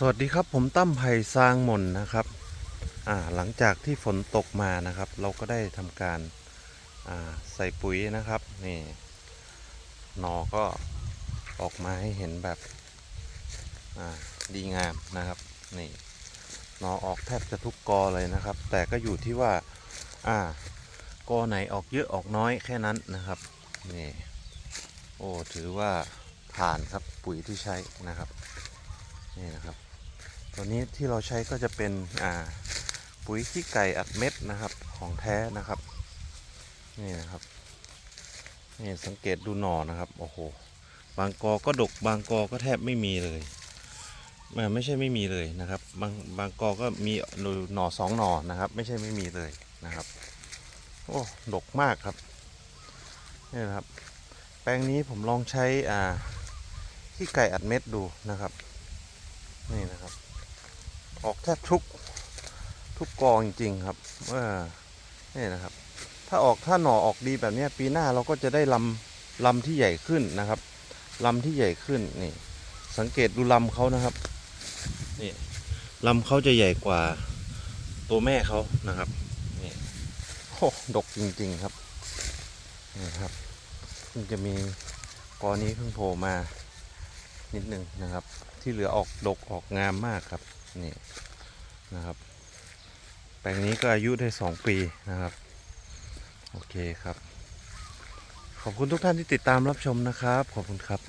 สวัสดีครับผมตั้มไผ่ซางมนนะครับหลังจากที่ฝนตกมานะครับ เราก็ได้ทำการาใส่ปุ๋ยนะครับนี่หนอก็ออกมาให้เห็นแบบดีงามนะครับนี่หนอออกแทบจะทุกกอเลยนะครับ แต่ก็อยู่ที่ว่าอ่ากอไหนออกเยอะออกน้อยแค่นั้นนะครับนี่โอ้ถือว่าผ่านครับปุ๋ยที่ใช้นะครับนี่นะครับ ตัวนี้ที่เราใช้ก็จะเป็นอ่าปุ๋ยขี้ไก่อัดเม็ดนะครับของแท้นะครับนี่นะครับนี่สังเกตดูหน่อนะครับโอ้โหบางกอก็ดกบางกอก็แทบไม่มีเลยไม่ไม่ใช่ไม่มีเลยนะครับ บางบางกอก็มีหน่อสองหน่อนะครับ ไม่ใช่ไม่มีเลยนะครับ โอ้ดกมากครับนี่นะครับ แปลงนี้ผมลองใช้อ่าขี้ไก่อัดเม็ดดูนะครับ นี่นะครับ ออกแทบทุกทุกกองจริง ๆ ครับว่านี่นะครับ ถ้าออกถ้าหน่อออกดีแบบนี้ปีหน้าเราก็จะได้ลำลำที่ใหญ่ขึ้นนะครับลำที่ใหญ่ขึ้นนี่ สังเกตดูลำเขานะครับนี่ลำเขาจะใหญ่กว่าตัวแม่เขานะครับนี่โอ้ดกจริง ๆครับนี่ครับเพิ่งจะมีกอนี้เพิ่งโผล่มานิดนึงนะครับ ที่เหลือออกดกออกงามมากครับนี่นะครับ แปลงนี้ก็อายุได้2ปีนะครับ โอเคครับ ขอบคุณทุกท่านที่ติดตามรับชมนะครับ ขอบคุณครับ